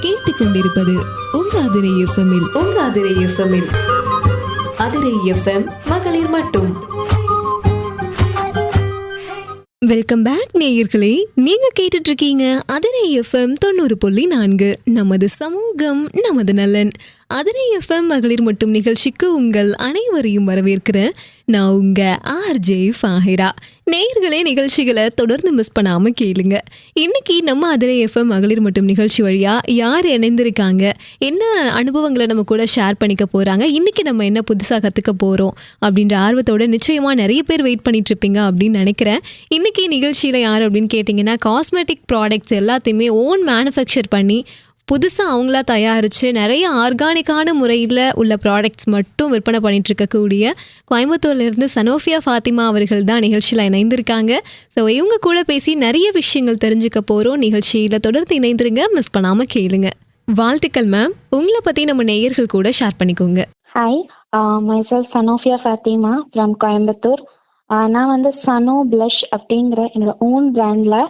நீங்கள் கேட்டுக்கொண்டிருப்பது உங்க அதிரை எஃப்எம்மில் உங்க அதிரை எஃப்எம்மில் அதிரை எஃப்எம் மகளிர் மட்டும். வெல்கம் பேக் நேயர்களே. நீங்க கேட்டுட்டு இருக்கீங்க அதிரை எஃப்எம் தொண்ணூறு புள்ளி நான்கு. நமது சமூகம் நமது நலன். அதிரை எஃப்எம் மகளிர் மட்டும் நிகழ்ச்சிக்கு உங்கள் அனைவரையும் வரவேற்கிறேன். நான் உங்க ஆர்ஜே ஃபாஹிரா நேயர்களே நிகழ்ச்சிகளை தொடர்ந்து மிஸ் பண்ணாம கேளுங்க. இன்னைக்கு நம்ம அதிரை எஃப்எம் மகளிர் மட்டும் நிகழ்ச்சி வழியா யார் இணைந்திருக்காங்க? என்ன அனுபவங்களை நம்ம கூட ஷேர் பண்ணிக்க போறாங்க? இன்னைக்கு நம்ம என்ன புதுசாக கத்துக்க போறோம்? அப்படின்ற ஆர்வத்தோட நிச்சயமா நிறைய பேர் வெயிட் பண்ணிட்டு இருப்பீங்க அப்படின்னு நினைக்கிறேன். இன்னைக்கு நிகழ்ச்சியில யார் அப்படின்னு கேட்டிங்கன்னா காஸ்மெட்டிக் ப்ராடக்ட்ஸ் எல்லாத்தையுமே ஓன் மேனுஃபேக்சர் பண்ணி புதுசாக அவங்களா தயாரித்து நிறைய ஆர்கானிக்கான முறையில் உள்ள ப்ராடக்ட்ஸ் மட்டும் விற்பனை பண்ணிட்டு இருக்கக்கூடிய கோயம்புத்தூர்லேருந்து சனோஃபியா ஃபாத்திமா அவர்கள் தான் நிகழ்ச்சியில் இணைந்திருக்காங்க. ஸோ இவங்க கூட பேசி நிறைய விஷயங்கள் தெரிஞ்சுக்க போகிறோம் நிகழ்ச்சியில் தொடர்ந்து இணைந்துருங்க. மிஸ் பண்ணாமல் கேளுங்க. வாழ்த்துக்கள் மேம் உங்களை பற்றி நம்ம நேயர்கள் கூட ஷேர் பண்ணிக்கோங்க. Hi my self Sanofia Fathima from Coimbatore. Uh, நான் வந்து சனோ ப்ளஷ் அப்படிங்கிற என்னோட ஓன் பிராண்டில்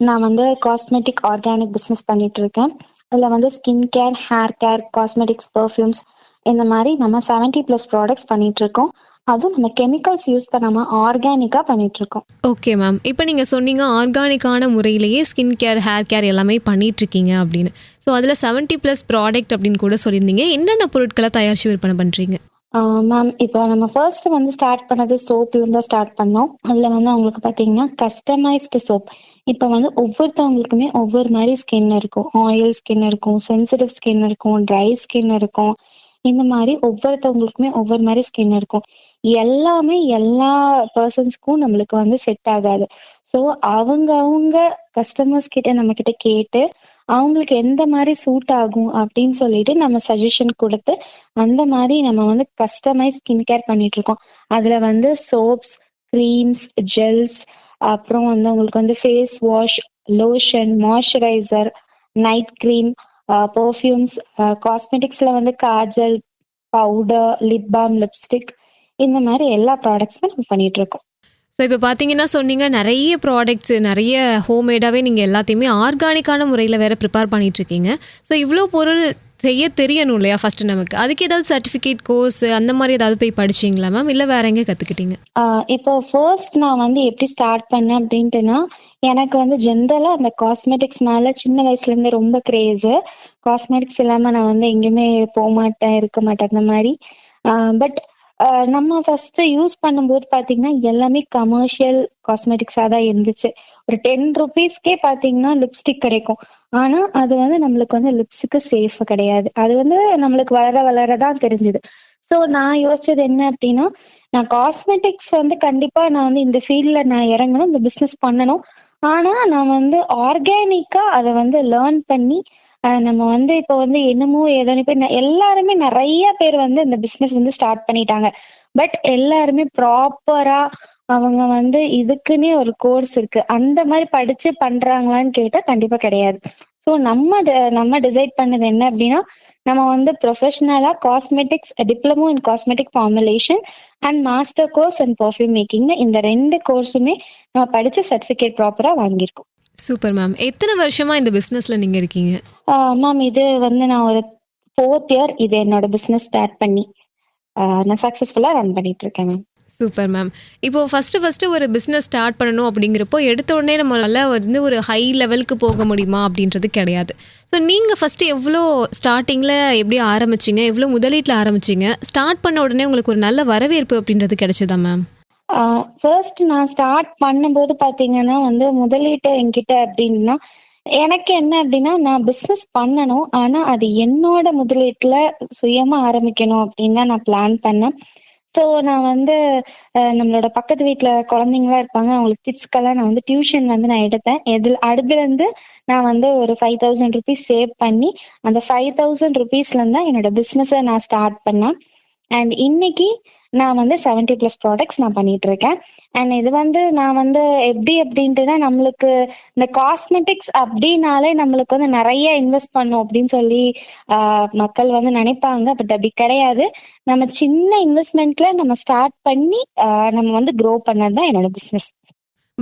நான் வந்து காஸ்மெட்டிக் ஆர்கானிக் பிஸ்னஸ் பண்ணிட்டு இருக்கேன் அதில் வந்து skin care hair care cosmetics perfumes இந்த மாதிரி நம்ம செவன்ட்டி ப்ளஸ் ப்ராடக்ட்ஸ் பண்ணிட்டு இருக்கோம் அதுவும் நம்ம கெமிக்கல்ஸ் யூஸ் பண்ணாமல் ஆர்கானிக்காக பண்ணிட்டு இருக்கோம் ஓகே மேம் இப்போ நீங்கள் சொன்னீங்க ஆர்கானிக்கான முறையிலேயே ஸ்கின் கேர் ஹேர் கேர் எல்லாமே பண்ணிட்டு இருக்கீங்க அப்படின்னு. ஸோ அதில் 70 ப்ளஸ் ப்ராடக்ட் அப்படின்னு கூட சொல்லியிருந்தீங்க. என்னென்ன பொருட்களை தயாரித்து விற்பனை பண்ணுறீங்க மேம் இப்போ நம்ம ஃபர்ஸ்ட் வந்து ஸ்டார்ட் பண்ணது சோப்லேருந்து ஸ்டார்ட் பண்ணோம். அதில் வந்து அவங்களுக்கு பார்த்தீங்கன்னா கஸ்டமைஸ்டு சோப் இப்போ வந்து ஒவ்வொருத்தவங்களுக்குமே ஒவ்வொரு மாதிரி ஸ்கின் இருக்கும். ஆயில் ஸ்கின் இருக்கும் சென்சிட்டிவ் ஸ்கின் இருக்கும் ட்ரை ஸ்கின் இருக்கும். இந்த மாதிரி ஒவ்வொருத்தவங்களுக்குமே ஒவ்வொரு மாதிரி ஸ்கின் இருக்கும். எல்லாமே எல்லா பர்சன்ஸ்க்கும் நம்மளுக்கு வந்து செட் ஆகாது. ஸோ அவங்க அவங்க கஸ்டமர்ஸ் கிட்ட நம்ம கிட்ட கேட்டு அவங்களுக்கு எந்த மாதிரி சூட் ஆகும் அப்படின்னு சொல்லிட்டு நம்ம சஜஷன் கொடுத்து அந்த மாதிரி நம்ம வந்து கஸ்டமைஸ் ஸ்கின் கேர் பண்ணிட்டு இருக்கோம். அதுல வந்து சோப்ஸ் க்ரீம்ஸ் ஜெல்ஸ் அப்புறம் வந்து உங்களுக்கு வந்து face wash lotion moisturiser night cream perfumes காஸ்மெட்டிக்ஸ்ல வந்து kajal powder lip balm lipstick இந்த மாதிரி எல்லா ப்ராடக்ட்ஸுமே நம்ம பண்ணிட்டு இருக்கோம். ஸோ இப்போ பார்த்தீங்கன்னா சொன்னீங்க நிறைய ப்ராடக்ட்ஸ் நிறைய ஹோம்மேடாகவே நீங்கள் எல்லாத்தையுமே ஆர்கானிக்கான முறையில் வேறு ப்ரிப்பேர் பண்ணிகிட்ருக்கீங்க இருக்கீங்க ஸோ இவ்வளோ பொருள் செய்ய தெரியணும் இல்லையா ஃபர்ஸ்ட் நமக்கு? அதுக்கு ஏதாவது சர்டிஃபிகேட் கோர்ஸ் அந்த மாதிரி ஏதாவது போய் படிச்சீங்களா மேம் இல்லை வேற எங்கே கற்றுக்கிட்டீங்க இப்போ ஃபர்ஸ்ட் நான் வந்து எப்படி ஸ்டார்ட் பண்ணேன் அப்படின்ட்டுனா எனக்கு வந்து ஜென்ரலாக அந்த காஸ்மெட்டிக்ஸ் மேலே சின்ன வயசுலேருந்து ரொம்ப க்ரேஸு காஸ்மெட்டிக்ஸ் இல்லாமல் நான் வந்து எங்கேயுமே போக மாட்டேன் இருக்க மாட்டேன் அந்த மாதிரி. பட் நம்ம ஃபர்ஸ்ட் யூஸ் பண்ணும்போது பார்த்தீங்கன்னா எல்லாமே கமர்ஷியல் காஸ்மெட்டிக்ஸாக தான் இருந்துச்சு. ஒரு டென் ருபீஸ்க்கே பார்த்தீங்கன்னா லிப்ஸ்டிக் கிடைக்கும். ஆனால் அது வந்து நம்மளுக்கு வந்து லிப்ஸுக்கு சேஃப் கிடையாது. அது வந்து நம்மளுக்கு வளர வளர தான் தெரிஞ்சுது. ஸோ நான் யோசிச்சது என்ன அப்படின்னா நான் காஸ்மெட்டிக்ஸ் வந்து கண்டிப்பா நான் வந்து இந்த ஃபீல்ட்ல நான் இறங்கணும் இந்த பிஸ்னஸ் பண்ணணும். ஆனா நான் வந்து ஆர்கானிக்கா அதை வந்து லேர்ன் பண்ணி நம்ம வந்து இப்போ வந்து என்னமோ ஏதோ இப்போ எல்லாருமே நிறைய பேர் வந்து இந்த பிஸ்னஸ் வந்து ஸ்டார்ட் பண்ணிட்டாங்க. பட் எல்லாருமே ப்ராப்பரா அவங்க வந்து இதுக்குன்னே ஒரு கோர்ஸ் இருக்கு. அந்த மாதிரி படிச்சு பண்றாங்களான்னு கேட்டா கண்டிப்பா கிடையாது. ஸோ நம்ம நம்ம டிசைட் பண்ணது என்ன அப்படின்னா நம்ம வந்து ப்ரொஃபஷனலா cosmetics diploma in cosmetic formulation and master course and perfume மேக்கிங்னு இந்த ரெண்டு கோர்ஸுமே நம்ம படிச்சு சர்டிஃபிகேட் ப்ராப்பரா வாங்கியிருக்கோம். சூப்பர் மேம் எத்தனை வருஷமாக இந்த பிஸ்னஸில் நீங்கள் இருக்கீங்க? மேம் இது வந்து நான் ஒரு ஃபோர்த் இயர் இது என்னோட பிஸ்னஸ் ஸ்டார்ட் பண்ணி நான் சக்ஸஸ்ஃபுல்லாக ரன் பண்ணிட்டு இருக்கேன் மேம் சூப்பர் மேம் இப்போ ஃபஸ்ட்டு ஃபஸ்ட்டு ஒரு பிஸ்னஸ் ஸ்டார்ட் பண்ணணும் அப்படிங்கிறப்போ எடுத்த உடனே நம்மளால வந்து ஒரு ஹை லெவலுக்கு போக முடியுமா அப்படின்றது கிடையாது. ஸோ நீங்கள் ஃபஸ்ட்டு எவ்வளோ ஸ்டார்டிங்கில் எப்படி ஆரம்பிச்சீங்க? எவ்வளோ முதலீட்டில் ஆரம்பிச்சீங்க? ஸ்டார்ட் பண்ண உடனே உங்களுக்கு ஒரு நல்ல வரவேற்பு அப்படின்றது கிடைச்சதா மேம் ஃபர்ஸ்ட் நான் ஸ்டார்ட் பண்ணும்போது பார்த்தீங்கன்னா வந்து முதலீட்டு என்கிட்ட அப்படின்னா எனக்கு என்ன அப்படின்னா நான் பிஸ்னஸ் பண்ணணும். ஆனால் அது என்னோட முதலீட்டில் சுயமாக ஆரம்பிக்கணும் அப்படின்னு தான் நான் பிளான் பண்ணேன். ஸோ நான் வந்து நம்மளோட பக்கத்து வீட்டில் குழந்தைங்களாம் இருப்பாங்க. அவங்களுக்கு கிட்ஸ்க்கெல்லாம் நான் வந்து டியூஷன் வந்து நான் எடுத்தேன். எதில் அடுத்துலேருந்து நான் வந்து ஒரு ஃபைவ் தௌசண்ட் ருபீஸ் சேவ் பண்ணி அந்த ஃபைவ் தௌசண்ட் ருபீஸ்லேருந்து தான் என்னோட பிஸ்னஸை நான் ஸ்டார்ட் பண்ணேன். அண்ட் இன்னைக்கு நான் வந்து 70 ப்ளஸ் ப்ராடக்ட்ஸ் நான் பண்ணிட்டு இருக்கேன் அண்ட் இது வந்து நான் வந்து எப்படி அப்படின்ட்டுனா நம்மளுக்கு இந்த காஸ்மெட்டிக்ஸ் அப்படின்னாலே நம்மளுக்கு வந்து நிறைய இன்வெஸ்ட் பண்ணும் அப்படின்னு சொல்லி மக்கள் வந்து நினைப்பாங்க. பட் அப்படி கிடையாது. நம்ம சின்ன இன்வெஸ்ட்மெண்ட்ல நம்ம ஸ்டார்ட் பண்ணி நம்ம வந்து க்ரோ பண்ணது தான் என்னோட பிஸ்னஸ்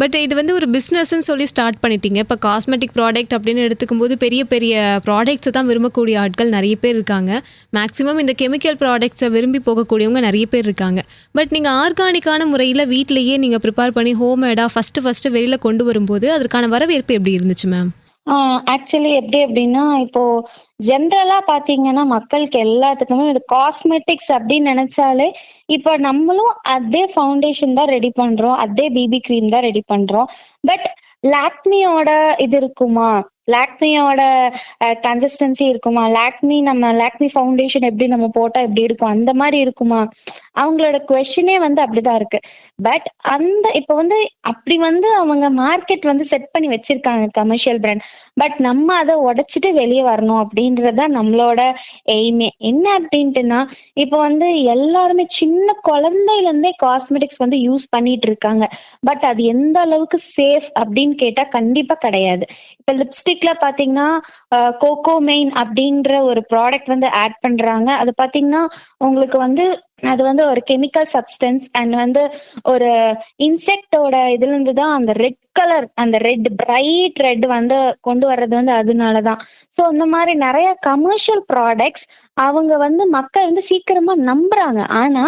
பட் இது வந்து ஒரு பிஸ்னஸ்ன்னு சொல்லி ஸ்டார்ட் பண்ணிட்டீங்க. இப்போ காஸ்மெட்டிக் ப்ராடக்ட் அப்படின்னு எடுத்துக்கும்போது பெரிய பெரிய ப்ராடக்ட்ஸை தான் விரும்பக்கூடிய ஆட்கள் நிறைய பேர் இருக்காங்க. மேக்ஸிமம் இந்த கெமிக்கல் ப்ராடக்ட்ஸை விரும்பி போகக்கூடியவங்க நிறைய பேர் இருக்காங்க. பட் நீங்கள் ஆர்கானிக்கான முறையில் வீட்டிலேயே நீங்கள் ப்ரிப்பேர் பண்ணி ஹோம்மேடாக ஃபஸ்ட்டு ஃபஸ்ட்டு வெளியில் கொண்டு வரும்போது அதற்கான வரவேற்பு எப்படி இருந்துச்சு மேம் ஆக்சுவலி எப்படி அப்படின்னா இப்போ ஜென்ரலா பாத்தீங்கன்னா மக்களுக்கு எல்லாத்துக்குமே இது காஸ்மெட்டிக்ஸ் அப்படின்னு நினைச்சாலே இப்ப நம்மளும் அதே ஃபவுண்டேஷன் தான் ரெடி பண்றோம். அதே பிபி கிரீம் தான் ரெடி பண்றோம். பட் லாக்மியோட இது இருக்குமா? லாக்மியோட கன்சிஸ்டன்சி இருக்குமா? லாக்மி நம்ம லாக்மி ஃபவுண்டேஷன் எப்படி நம்ம போட்டா எப்படி இருக்கும்? அந்த மாதிரி இருக்குமா? அவங்களோட கொஷினே வந்து அப்படிதான் இருக்கு. பட் அந்த இப்ப வந்து அப்படி வந்து அவங்க மார்க்கெட் வந்து செட் பண்ணி வச்சிருக்காங்க கமர்ஷியல் பிராண்ட் பட் நம்ம அதை உடைச்சிட்டு வெளியே வரணும் அப்படின்றதுதான் நம்மளோட எய்மே என்ன அப்படின்ட்டுனா இப்போ வந்து எல்லாருமே சின்ன குழந்தையில இருந்தே காஸ்மெட்டிக்ஸ் வந்து யூஸ் பண்ணிட்டு இருக்காங்க. பட் அது எந்த அளவுக்கு சேஃப் அப்படின்னு கேட்டா கண்டிப்பா கிடையாது. இப்ப லிப்ஸ்டிக்ல பாத்தீங்கன்னா கோகோ மெயின் அப்படின்ற ஒரு ப்ராடக்ட் வந்து ஆட் பண்றாங்க. அது பாத்தீங்கன்னா உங்களுக்கு வந்து அது வந்து ஒரு கெமிக்கல் சப்ஸ்டன்ஸ் அண்ட் வந்து ஒரு இன்செக்டோட இதுல இருந்து தான் அந்த ரெட் கலர் அந்த ரெட் பிரைட் ரெட் வந்து கொண்டு வர்றது வந்து அதனாலதான் ஸோ இந்த மாதிரி நிறைய கமர்ஷியல் ப்ராடக்ட்ஸ் அவங்க வந்து மக்கள் வந்து சீக்கிரமா நம்புறாங்க. ஆனா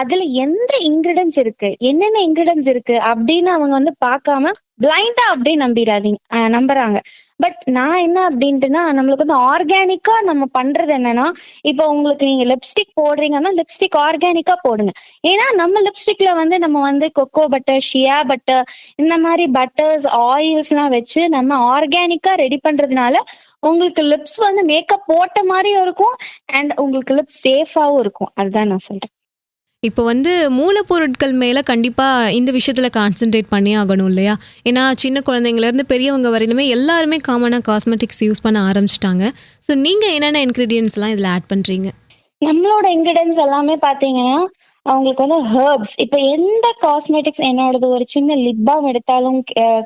அதுல எந்த இன்கிரிடியன்ஸ் இருக்கு என்னென்ன இன்கிரிடியன்ஸ் இருக்கு அப்படின்னு அவங்க வந்து பார்க்காம பிளைண்டா அப்படியே நம்பிடாதீங்க அஹ் நம்புறாங்க. பட் நான் என்ன அப்படின்ட்டுனா நம்மளுக்கு வந்து ஆர்கானிக்கா நம்ம பண்றது என்னன்னா இப்போ உங்களுக்கு நீங்க லிப்ஸ்டிக் போடுறீங்கன்னா லிப்ஸ்டிக் ஆர்கானிக்கா போடுங்க. ஏன்னா நம்ம லிப்ஸ்டிக்ல வந்து நம்ம வந்து கொக்கோ பட்டர் ஷியா பட்டர் இந்த மாதிரி பட்டர்ஸ் ஆயில்ஸ் எல்லாம் வச்சு நம்ம ஆர்கானிக்கா ரெடி பண்றதுனால உங்களுக்கு லிப்ஸ் வந்து மேக்கப் போட்ட மாதிரியும் இருக்கும் அண்ட் உங்களுக்கு லிப்ஸ் சேஃபாவும் இருக்கும். அதுதான் நான் சொல்றேன். இப்போ வந்து மூலப்பொருட்கள் மேலே கண்டிப்பாக இந்த விஷயத்தில் கான்சென்ட்ரேட் பண்ணி ஆகணும் இல்லையா? ஏன்னா சின்ன குழந்தைங்கலேருந்து பெரியவங்க வரையிலுமே எல்லாருமே காமனாக காஸ்மெட்டிக்ஸ் யூஸ் பண்ண ஆரம்பிச்சிட்டாங்க. ஸோ நீங்கள் என்னென்ன இன்க்ரீடியன்ஸ்லாம் இதில் ஆட் பண்ணுறீங்க நம்மளோட இன்க்ரீடியன்ஸ் எல்லாமே பார்த்தீங்கன்னா அவங்களுக்கு வந்து ஹெர்ப்ஸ் இப்போ எந்த காஸ்மெட்டிக்ஸ் என்னோடது? ஒரு சின்ன லிப் பாம் எடுத்தாலும்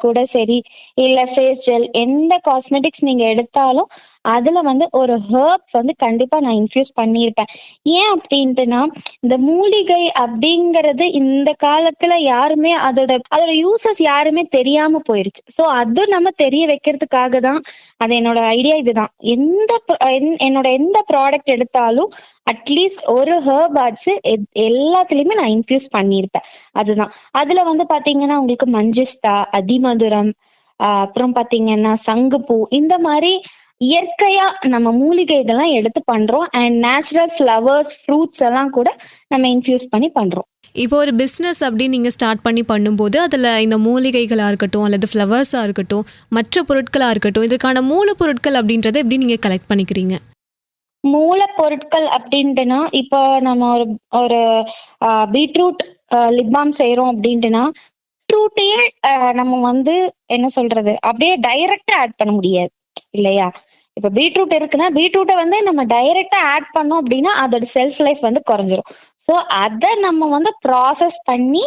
கூட சரி இல்லை ஃபேஸ் ஜெல் எந்த காஸ்மெட்டிக்ஸ் நீங்கள் எடுத்தாலும் அதுல வந்து ஒரு ஹெர்ப் வந்து கண்டிப்பா நான் இன்ஃபியூஸ் பண்ணியிருப்பேன். ஏன் அப்படின்ட்டுனா இந்த மூலிகை அப்படிங்கறது இந்த காலத்துல யாருமே அதோட அதோட யூசஸ் யாருமே தெரியாம போயிருச்சு. சோ அது நம்ம தெரிய வைக்கிறதுக்காக தான் அது என்னோட ஐடியா இதுதான். எந்த என்னோட எந்த ப்ராடக்ட் எடுத்தாலும் அட்லீஸ்ட் ஒரு ஹேர்ப் ஆச்சு எத்- எல்லாத்துலயுமே நான் இன்ஃபியூஸ் பண்ணியிருப்பேன். அதுதான். அதுல வந்து பாத்தீங்கன்னா உங்களுக்கு மஞ்சிஸ்தா அதிமதுரம் அப்புறம் பாத்தீங்கன்னா சங்குப்பூ இந்த மாதிரி இயற்கையா நம்ம மூலிகைகள்லாம் எடுத்து பண்றோம். அண்ட் நேச்சுரல் ஃப்ளவர்ஸ் ஃப்ரூட்ஸ் எல்லாம் கூட நம்ம இன்ஃபியூஸ் பண்ணி பண்றோம். இப்போ ஒரு பிஸ்னஸ் அப்படின்னு நீங்கள் ஸ்டார்ட் பண்ணி பண்ணும்போது அதில் இந்த மூலிகைகளாக இருக்கட்டும் அல்லது ஃப்ளவர்ஸாக இருக்கட்டும் மற்ற பொருட்களாக இருக்கட்டும் இதற்கான மூலப்பொருட்கள் அப்படின்றத எப்படி நீங்கள் கலெக்ட் பண்ணிக்கிறீங்க? மூலப்பொருட்கள் அப்படின்ட்டுனா இப்போ நம்ம ஒரு ஒரு பீட்ரூட் லிப்பாம் செய்றோம் அப்படின்ட்டுனா பீட்ரூட்டையே நம்ம வந்து என்ன சொல்றது அப்படியே டைரக்டா ஆட் பண்ண முடியாது இல்லையா? இப்ப பீட்ரூட் இருக்குன்னா பீட்ரூட்டை வந்து நம்ம டைரக்டா ஆட் பண்ணோம் அப்படின்னா அதோட செல்ஃப் லைஃப் வந்து குறைஞ்சிரும். ஸோ அதை நம்ம வந்து ப்ராசஸ் பண்ணி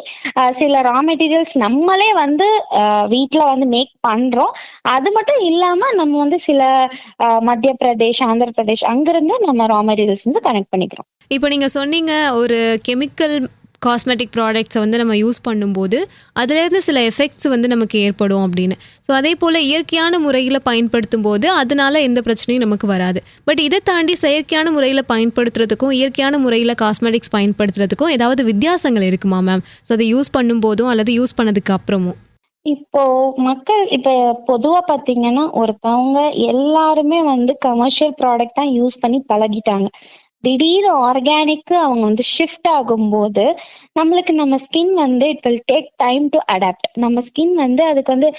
சில ரா மெட்டீரியல்ஸ் நம்மளே வந்து வீட்டில் வந்து மேக் பண்றோம். அது மட்டும் இல்லாம நம்ம வந்து சில மத்திய பிரதேஷ் ஆந்திர பிரதேஷ் அங்கிருந்து நம்ம ரா மெட்டீரியல்ஸ் வந்து கனெக்ட் பண்ணிக்கிறோம். இப்போ நீங்கள் சொன்னீங்க ஒரு கெமிக்கல் காஸ்மெட்டிக் ப்ராடக்ட்ஸை வந்து நம்ம யூஸ் பண்ணும்போது அதுலேருந்து சில எஃபெக்ட்ஸ் வந்து நமக்கு ஏற்படும் அப்படின்னு. ஸோ அதே போல் இயற்கையான முறையில் பயன்படுத்தும் போது அதனால எந்த பிரச்சனையும் நமக்கு வராது. பட் இதை தாண்டி செயற்கையான முறையில் பயன்படுத்துறதுக்கும் இயற்கையான முறையில் காஸ்மெட்டிக்ஸ் பயன்படுத்துறதுக்கும் ஏதாவது வித்தியாசங்கள் இருக்குமா மேம் ஸோ அதை யூஸ் பண்ணும்போதும் அல்லது யூஸ் பண்ணதுக்கு அப்புறமும். இப்போ மக்கள் இப்ப பொதுவா பாத்தீங்கன்னா ஒருத்தவங்க எல்லாருமே வந்து கமர்ஷியல் ப்ராடக்ட் தான் யூஸ் பண்ணி பழகிட்டாங்க. திடீர்னு ஆர்கானிக்கு அவங்க வந்து ஷிஃப்ட் ஆகும்போது நம்மளுக்கு நம்ம ஸ்கின் வந்து it will take time to adapt நம்ம ஸ்கின் வந்து அதுக்கு வந்து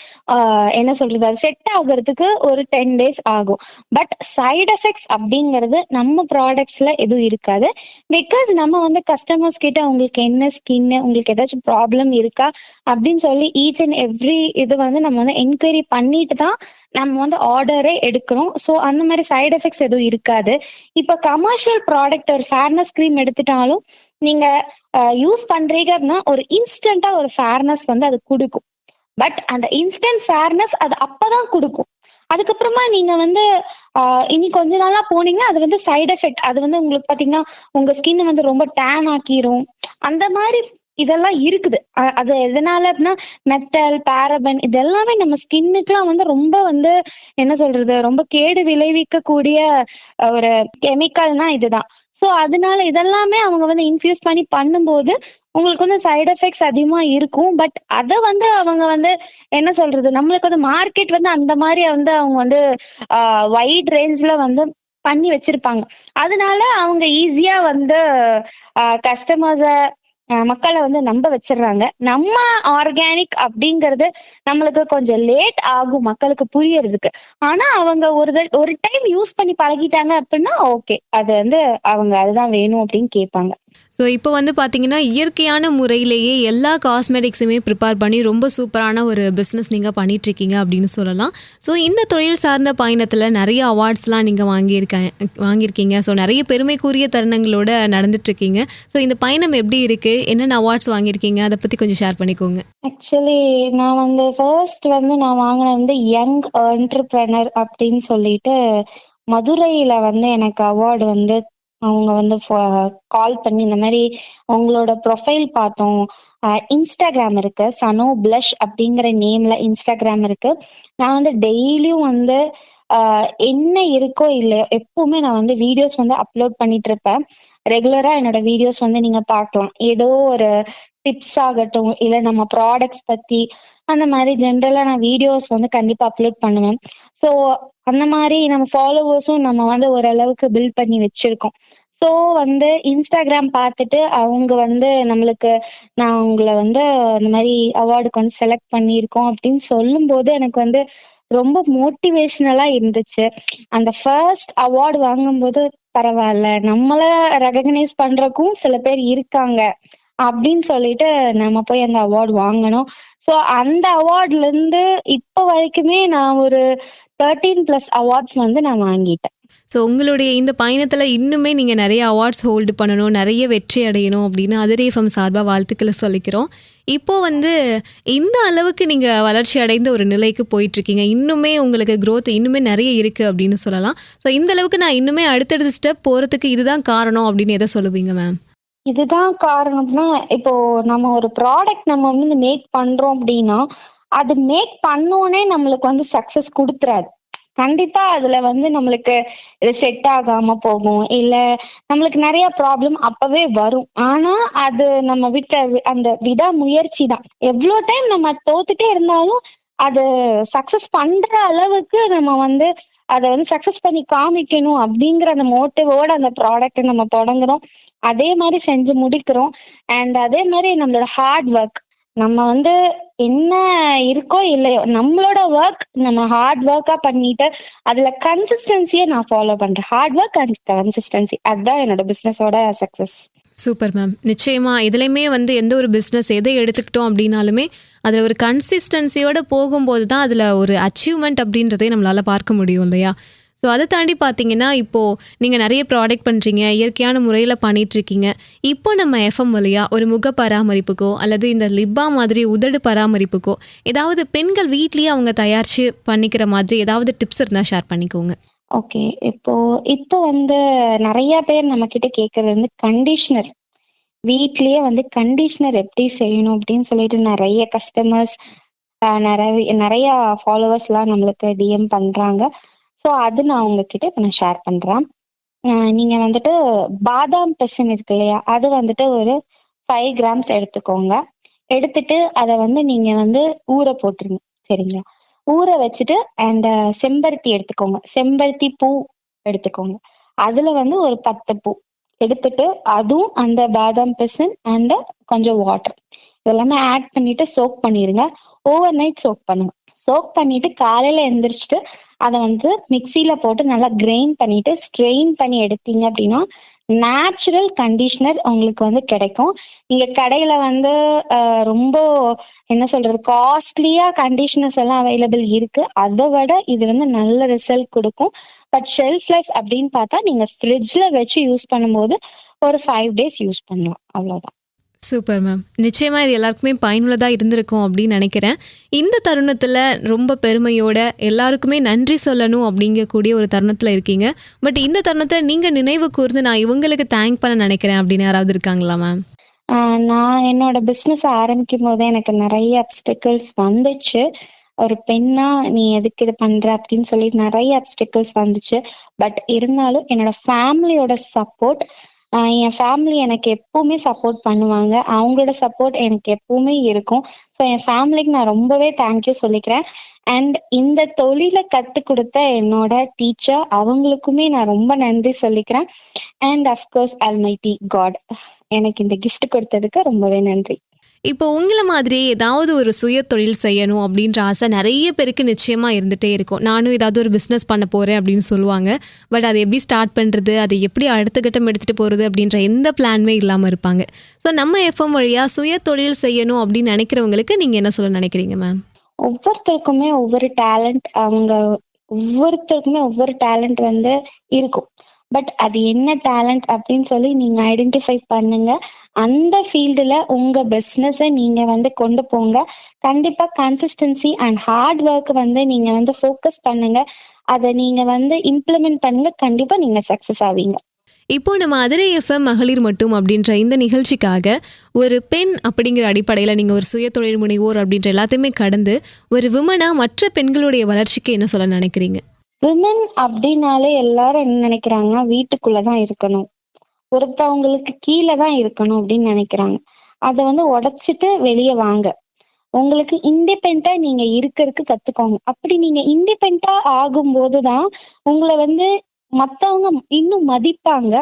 என்ன சொல்றது? அது செட் ஆகுறதுக்கு ஒரு டென் டேஸ் ஆகும். பட் சைடு எஃபெக்ட்ஸ் அப்படிங்கிறது நம்ம ப்ராடக்ட்ஸ்ல எதுவும் இருக்காது. பிகாஸ் நம்ம வந்து கஸ்டமர்ஸ் கிட்ட உங்களுக்கு என்ன ஸ்கின் உங்களுக்கு ஏதாச்சும் ப்ராப்ளம் இருக்கா? அப்படின்னு சொல்லி ஈச் அண்ட் எவ்ரி இது வந்து நம்ம வந்து என்கொயரி பண்ணிட்டு தான் நம்ம வந்து ஆர்டரே எடுக்கிறோம். ஸோ அந்த மாதிரி சைடு எஃபெக்ட்ஸ் எதுவும் இருக்காது. இப்போ கமர்ஷியல் ப்ராடக்ட் ஒரு ஃபேர்னஸ் க்ரீம் எடுத்துட்டாலும் நீங்க யூஸ் பண்றீங்க அப்படின்னா ஒரு இன்ஸ்டன்டா ஒரு ஃபேர்னஸ் வந்து அது கொடுக்கும். பட் அந்த இன்ஸ்டன்ட் ஃபேர்னஸ் அது அப்பதான் கொடுக்கும். அதுக்கப்புறமா நீங்க வந்து இனி கொஞ்ச நாளா போனீங்கன்னா அது வந்து சைடு எஃபெக்ட் அது வந்து உங்களுக்கு பாத்தீங்கன்னா உங்க ஸ்கின் வந்து ரொம்ப டேன் ஆக்கிரும். அந்த மாதிரி இதெல்லாம் இருக்குது. அது எதனால அப்படின்னா மெட்டல் பேரபன் இது எல்லாமே நம்ம ஸ்கின்னுக்குலாம் வந்து ரொம்ப வந்து என்ன சொல்றது? ரொம்ப கேடு விளைவிக்கக்கூடிய ஒரு கெமிக்கல்னா இதுதான். ஸோ அதனால இதெல்லாமே அவங்க வந்து இன்ஃபியூஸ் பண்ணி பண்ணும்போது உங்களுக்கு வந்து சைடு எஃபெக்ட்ஸ் அதிகமா இருக்கும். பட் அதை வந்து அவங்க வந்து என்ன சொல்றது? நம்மளுக்கு வந்து மார்க்கெட் வந்து அந்த மாதிரி வந்து அவங்க வந்து வைட் ரேஞ்ச்ல வந்து பண்ணி வச்சிருப்பாங்க. அதனால அவங்க ஈஸியா வந்து கஸ்டமர்ஸ மக்களை வந்து நம்ப வச்சிடுறாங்க. நம்ம ஆர்கானிக் அப்படிங்கிறது நம்மளுக்கு கொஞ்சம் லேட் ஆகும் மக்களுக்கு புரியறதுக்கு. ஆனா அவங்க ஒரு தட- ஒரு டைம் யூஸ் பண்ணி பழகிட்டாங்க அப்படின்னா ஓகே அது வந்து அவங்க அதுதான் வேணும் அப்படின்னு கேட்பாங்க. ஸோ இப்போ வந்து பார்த்தீங்கன்னா இயற்கையான முறையிலேயே எல்லா காஸ்மெட்டிக்ஸுமே ப்ரிப்பேர் பண்ணி ரொம்ப சூப்பரான ஒரு பிஸ்னஸ் நீங்கள் பண்ணிகிட்ருக்கீங்க அப்படின்னு சொல்லலாம். ஸோ இந்த தொழில் சார்ந்த பயணத்தில் நிறைய அவார்ட்ஸ்லாம் நீங்கள் வாங்கியிருக்க வாங்கியிருக்கீங்க. ஸோ நிறைய பெருமைக்குரிய தருணங்களோட நடந்துட்டுருக்கீங்க. ஸோ இந்த பயணம் எப்படி இருக்குது என்னென்ன அவார்ட்ஸ் வாங்கியிருக்கீங்க? அதை பற்றி கொஞ்சம் ஷேர் பண்ணிக்கோங்க. ஆக்சுவலி நான் வந்து ஃபர்ஸ்ட் வந்து நான் வாங்கின வந்து யங் என்டர்பிரனர் அப்படின்னு சொல்லிட்டு மதுரையில வந்து எனக்கு அவார்டு வந்து அவங்க வந்து கால் பண்ணி இந்த மாதிரி உங்களோட ப்ரொஃபைல் பார்த்தோம். இன்ஸ்டாகிராம் இருக்கு. சனோ பிளஷ் அப்படிங்கிற நேம்ல இன்ஸ்டாகிராம் இருக்கு. நான் வந்து டெய்லியும் வந்து என்ன இருக்கோ இல்லையோ எப்பவுமே நான் வந்து வீடியோஸ் வந்து அப்லோட் பண்ணிட்டு இருப்பேன். ரெகுலரா என்னோட வீடியோஸ் வந்து நீங்க பார்க்கலாம். ஏதோ ஒரு டிப்ஸ் ஆகட்டும் இல்ல நம்ம ப்ராடக்ட்ஸ் பத்தி அந்த மாதிரி ஜென்ரலா நான் வீடியோஸ் வந்து கண்டிப்பா அப்லோட் பண்ணுவேன். ஸோ அந்த மாதிரி நம்ம ஃபாலோவர்ஸும் நம்ம வந்து ஓரளவுக்கு பில்ட் பண்ணி வச்சிருக்கோம். ஸோ வந்து இன்ஸ்டாகிராம் பார்த்துட்டு அவங்க வந்து நம்மளுக்கு நான் உங்களை வந்து அந்த மாதிரி அவார்டுக்கு வந்து செலக்ட் பண்ணியிருக்கோம் அப்படின்னு சொல்லும்போது எனக்கு வந்து ரொம்ப மோட்டிவேஷனலா இருந்துச்சு. அந்த ஃபர்ஸ்ட் அவார்டு வாங்கும்போது பரவாயில்ல நம்மள ரெகக்னைஸ் பண்றதுக்கும் சில பேர் இருக்காங்க. அப்படின்னு சொல்லிட்டு நம்ம போய் அந்த அவார்டு வாங்கணும். ஸோ அந்த அவார்ட்ல இருந்து இப்போ வரைக்குமே நான் ஒரு தேர்ட்டீன் பிளஸ் அவார்ட்ஸ் வந்து நான் வாங்கிட்டேன். ஸோ உங்களுடைய இந்த பயணத்தில் இன்னுமே நீங்கள் நிறைய அவார்ட்ஸ் ஹோல்டு பண்ணணும் நிறைய வெற்றி அடையணும் அப்படின்னு அதிரேஃபம் சார்பாக வாழ்த்துக்களை சொல்லிக்கிறோம். இப்போ வந்து இந்த அளவுக்கு நீங்கள் வளர்ச்சி அடைந்த ஒரு நிலைக்கு போயிட்டுருக்கீங்க. இன்னுமே உங்களுக்கு க்ரோத் இன்னுமே நிறைய இருக்குது அப்படின்னு சொல்லலாம். ஸோ இந்த அளவுக்கு நான் இன்னுமே அடுத்தடுத்த ஸ்டெப் போகிறதுக்கு இதுதான் காரணம் அப்படின்னு எதை சொல்லுவீங்க மேம் இதுதான் காரணம்னா இப்போ நம்ம ஒரு ப்ராடக்ட் நம்ம வந்து மேக் பண்றோம் அப்படின்னா அது மேக் பண்ணோனே நம்மளுக்கு வந்து சக்சஸ் கொடுத்துறாது. கண்டிப்பா அதுல வந்து நம்மளுக்கு இது செட் ஆகாம போகும். இல்ல நம்மளுக்கு நிறைய ப்ராப்ளம் அப்பவே வரும். ஆனா அது நம்ம விட்ட வி- அந்த விடாமுயற்சி தான். எவ்வளோ டைம் நம்ம தோத்துட்டே இருந்தாலும் அது சக்சஸ் பண்ற அளவுக்கு நம்ம வந்து அதை வந்து சக்சஸ் பண்ணி காமிக்கணும் அப்படிங்கிற அந்த மோட்டிவோட அந்த ப்ராடக்ட்டை நம்ம தொடங்குறோம். அதே மாதிரி செஞ்சு முடிக்கிறோம். அண்ட் அதே மாதிரி நம்மளோட ஹார்ட் ஒர்க் நம்ம வந்து என்ன இருக்கோ இல்லையோ நம்மளோட ஒர்க் நம்ம ஹார்ட் ஒர்க்கா பண்ணிட்டு அதுல கன்சிஸ்டன்சியை நான் ஃபாலோ பண்றேன். ஹார்ட் ஒர்க் அண்ட் கன்சிஸ்டன்சி அதுதான் என்னோட பிசினஸோட சக்சஸ் சூப்பர் மேம் நிச்சயமாக இதுலையுமே வந்து எந்த ஒரு பிஸ்னஸ் எதை எடுத்துக்கிட்டோம் அப்படின்னாலுமே அதில் ஒரு கன்சிஸ்டன்சியோட போகும்போது தான் அதில் ஒரு அச்சீவ்மெண்ட் அப்படின்றதே நம்மளால் பார்க்க முடியும் இல்லையா? ஸோ அதை தாண்டி பார்த்தீங்கன்னா இப்போது நீங்கள் நிறைய ப்ராடக்ட் பண்ணுறீங்க இயற்கையான முறையில் பண்ணிகிட்ருக்கீங்க இப்போ நம்ம எஃப்எம் வழியா ஒரு முக பராமரிப்புக்கோ அல்லது இந்த லிப்பா மாதிரி உதடு பராமரிப்புக்கோ ஏதாவது பெண்கள் வீட்லேயே அவங்க தயாரித்து பண்ணிக்கிற மாதிரி ஏதாவது டிப்ஸ் இருந்தால் ஷேர் பண்ணிக்கோங்க. ஓகே இப்போ இப்போ வந்து நிறைய பேர் நம்ம கிட்ட வந்து கண்டிஷ்னர் வீட்லயே வந்து கண்டிஷ்னர் எப்படி செய்யணும் அப்படின்னு சொல்லிட்டு நிறைய கஸ்டமர்ஸ் நிறைய நிறைய ஃபாலோவர்ஸ்லாம் நம்மளுக்கு டிஎம் பண்றாங்க. ஸோ அது நான் உங்ககிட்ட இப்போ நான் ஷேர் பண்ணுறேன் நீங்கள் வந்துட்டு பாதாம் பெசன் இருக்கு இல்லையா? அது வந்துட்டு ஒரு ஃபைவ் கிராம்ஸ் எடுத்துக்கோங்க. எடுத்துட்டு அதை வந்து நீங்கள் வந்து ஊற போட்டுருங்க. சரிங்களா? ஊற வச்சுட்டு அந்த செம்பருத்தி எடுத்துக்கோங்க. செம்பருத்தி பூ எடுத்துக்கோங்க. அதில் வந்து ஒரு பத்து பூ எடுத்துட்டு அதுவும் அந்த பாதாம் பெசன் அண்ட் கொஞ்சம் வாட்டர் இதெல்லாமே ஆட் பண்ணிட்டு சோக் பண்ணிடுங்க ஓவர் நைட் சோக் பண்ணுங்க. சோக் பண்ணிட்டு காலையில எந்திரிச்சிட்டு அதை வந்து மிக்சியில போட்டு நல்லா கிரைண்ட் பண்ணிட்டு ஸ்ட்ரெயின் பண்ணி எடுத்தீங்க அப்படின்னா நேச்சுரல் கண்டிஷனர் உங்களுக்கு வந்து கிடைக்கும். நீங்க கடையில வந்து ரொம்ப என்ன சொல்றது காஸ்ட்லியா கண்டிஷனர்ஸ் எல்லாம் அவைலபிள் இருக்கு. அதை விட இது வந்து நல்ல ரிசல்ட் கொடுக்கும். பட் ஷெல்ஃப் லைஃப் அப்படின்னு பார்த்தா நீங்க ஃப்ரிட்ஜ்ல வச்சு யூஸ் பண்ணும்போது ஒரு ஃபைவ் டேஸ் யூஸ் பண்ணலாம். அவ்வளோதான் சூப்பர் மேம் நிச்சயமாக இது எல்லாருக்குமே பயனுள்ளதாக இருந்திருக்கும் அப்படின்னு நினைக்கிறேன். இந்த தருணத்தில் ரொம்ப பெருமையோட எல்லாருக்குமே நன்றி சொல்லணும் அப்படிங்கக்கூடிய ஒரு தருணத்தில் இருக்கீங்க. பட் இந்த தருணத்தில் நீங்கள் நினைவு கூர்ந்து நான் இவங்களுக்கு தேங்க் பண்ண நினைக்கிறேன் அப்படின்னு யாராவது இருக்காங்களா மேம் நான் என்னோட பிஸ்னஸ் ஆரம்பிக்கும் போதே எனக்கு நிறைய அப்டிக்கல்ஸ் வந்துச்சு. ஒரு பெண்ணா நீ எதுக்கு இது பண்ற அப்படின்னு சொல்லி நிறைய அப்டிக்கல்ஸ் வந்துச்சு. பட் இருந்தாலும் என்னோட ஃபேமிலியோட சப்போர்ட் என் ஃபேமிலி எனக்கு எப்பவுமே சப்போர்ட் பண்ணுவாங்க. அவங்களோட சப்போர்ட் எனக்கு எப்பவுமே இருக்கும். ஸோ என் ஃபேமிலிக்கு நான் ரொம்பவே தேங்க்யூ சொல்லிக்கிறேன். அண்ட் இந்த தொழிலை கற்றுக் கொடுத்த என்னோட டீச்சர் அவங்களுக்குமே நான் ரொம்ப நன்றி சொல்லிக்கிறேன். அண்ட் அஃப்கோர்ஸ் அல்மைட்டி காட் எனக்கு இந்த கிஃப்ட் கொடுத்ததுக்கு ரொம்பவே நன்றி. இப்போ உங்களை மாதிரி ஏதாவது ஒரு சுய தொழில் செய்யணும் அப்படின்ற ஆசை நிறைய பேருக்கு நிச்சயமாக இருந்துகிட்டே இருக்கும். நானும் ஏதாவது ஒரு பிஸ்னஸ் பண்ண போகிறேன் அப்படின்னு சொல்லுவாங்க. பட் அதை எப்படி ஸ்டார்ட் பண்ணுறது அதை எப்படி அடுத்த கட்டம் எடுத்துகிட்டு போகிறது அப்படின்ற எந்த பிளானுமே இல்லாமல் இருப்பாங்க. ஸோ நம்ம எஃப்எம் வழியாக சுய தொழில் செய்யணும் அப்படின்னு நினைக்கிறவங்களுக்கு நீங்கள் என்ன சொல்ல நினைக்கிறீங்க மேம் ஒவ்வொருத்தருக்குமே ஒவ்வொரு டேலண்ட் அவங்க ஒவ்வொருத்தருக்குமே ஒவ்வொரு டேலண்ட் வந்து இருக்கும். பட் அது என்ன டேலண்ட் அப்படின்னு சொல்லி நீங்க ஐடென்டிஃபை பண்ணுங்க. அந்த ஃபீல்டுல உங்க பிஸ்னஸை நீங்க வந்து கொண்டு போங்க. கண்டிப்பா கன்சிஸ்டன்சி அண்ட் ஹார்ட் ஒர்க் வந்து நீங்க வந்து ஃபோக்கஸ் பண்ணுங்க. அதை நீங்க வந்து இம்ப்ளிமெண்ட் பண்ணுங்க. கண்டிப்பா நீங்க சக்சஸ் ஆவீங்க. இப்போ நம்ம அதிரை எஃப்எம் மகளிர் மட்டும் அப்படின்ற இந்த நிகழ்ச்சிக்காக ஒரு பெண் அப்படிங்கிற அடிப்படையில் நீங்கள் ஒரு சுய தொழில் முனைவோர் அப்படின்ற எல்லாத்தையுமே கடந்து ஒரு விமனாக மற்ற பெண்களுடைய வளர்ச்சிக்கு என்ன சொல்ல நினைக்கிறீங்க? விமன் அப்படின்னாலே எல்லாரும் என்ன நினைக்கிறாங்க வீட்டுக்குள்ளதான் இருக்கணும். ஒருத்தவங்களுக்கு கீழே தான் இருக்கணும் அப்படின்னு நினைக்கிறாங்க. அதை வந்து உடைச்சிட்டு வெளியே வாங்க. உங்களுக்கு இண்டிபெண்டா நீங்க இருக்கிறதுக்கு கத்துக்கோங்க. அப்படி நீங்க இண்டிபெண்டா ஆகும்போது தான் உங்களை வந்து மத்தவங்க இன்னும் மதிப்பாங்க.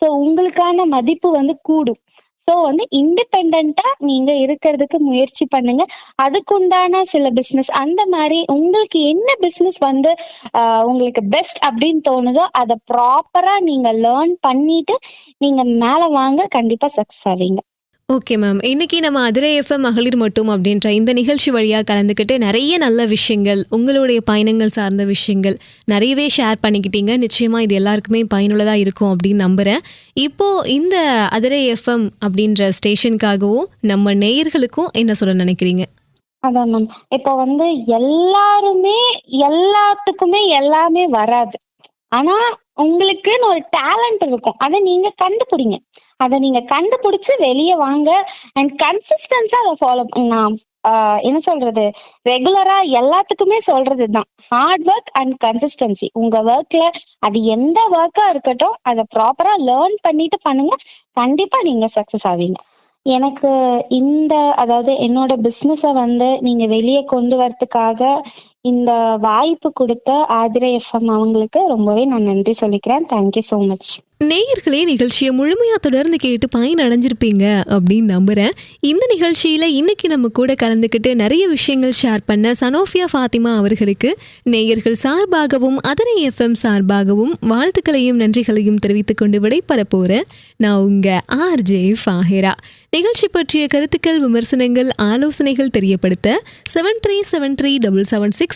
ஸோ உங்களுக்கான மதிப்பு வந்து கூடும். ஸோ வந்து இண்டிபெண்டா நீங்க இருக்கிறதுக்கு முயற்சி பண்ணுங்க. அதுக்குண்டான சில பிசினஸ் அந்த மாதிரி உங்களுக்கு என்ன பிசினஸ் வந்து ஆஹ் உங்களுக்கு பெஸ்ட் அப்படின்னு தோணுதோ அதை ப்ராப்பரா நீங்க லேர்ன் பண்ணிட்டு நீங்க மேல வாங்க கண்டிப்பா சக்சஸ் ஆவீங்க. ஓகே மேம் இன்னைக்கு நம்ம அதிரை எஃப்எம் மகளிர் மட்டும் அப்படின்ற இந்த நிகழ்ச்சி வழியாக கலந்துக்கிட்டு நிறைய நல்ல விஷயங்கள் உங்களுடைய பயணங்கள் சார்ந்த விஷயங்கள் நிறையவே ஷேர் பண்ணிக்கிட்டீங்க. நிச்சயமாக இது எல்லாருக்குமே பயனுள்ளதாக இருக்கும் அப்படின்னு நம்புகிறேன் இப்போது இந்த அதிரை எஃப்எம் அப்படின்ற ஸ்டேஷனுக்காகவும் நம்ம நேயர்களுக்கும் என்ன சொல்ல நினைக்கிறீங்க? அதான் மேம் இப்போ வந்து எல்லாருமே எல்லாத்துக்குமே எல்லாமே வராது. ஆனா உங்களுக்குன்னு ஒரு டேலண்ட் இருக்கும். அதை நீங்க கண்டுபிடிங்க. அதை நீங்க கண்டுபிடிச்சு வெளியே வாங்க. அண்ட் கன்சிஸ்டன்ஸா அதை ஃபாலோ நான் ஆஹ் என்ன சொல்றது? ரெகுலரா எல்லாத்துக்குமே சொல்றது தான் ஹார்ட் ஒர்க் அண்ட் கன்சிஸ்டன்சி உங்க ஒர்க்ல அது எந்த ஒர்க்கா இருக்கட்டும் அதை ப்ராப்பரா லேர்ன் பண்ணிட்டு பண்ணுங்க. கண்டிப்பா நீங்க சக்சஸ் ஆவீங்க. எனக்கு இந்த அதாவது என்னோட பிஸ்னஸை வந்து நீங்க வெளியே கொண்டு வரதுக்காக இந்த வாய்ப்பு கொடுத்த ஆதிரை எஃப்எம் அவங்களுக்கு ரொம்பவே நான் நன்றி சொல்லிக்கிறேன். தேங்க்யூ ஸோ மச் நேயர்களே நிகழ்ச்சியை முழுமையாக தொடர்ந்து கேட்டு பயன் அடைஞ்சிருப்பீங்க அப்படின்னு நம்புகிறேன் இந்த நிகழ்ச்சியில் இன்னைக்கு நம்ம கூட கலந்துக்கிட்டு நிறைய விஷயங்கள் ஷேர் பண்ண சனோஃபியா ஃபாத்திமா அவர்களுக்கு நேயர்கள் சார்பாகவும் அதனை எஃப்எம் சார்பாகவும் வாழ்த்துக்களையும் நன்றிகளையும் தெரிவித்துக் கொண்டு விடைபெற போகிறேன் நான் உங்கள் ஆர்ஜே ஃபாஹிரா. நிகழ்ச்சி பற்றிய கருத்துக்கள் விமர்சனங்கள் ஆலோசனைகள் தெரியப்படுத்த seven three seven three double seven six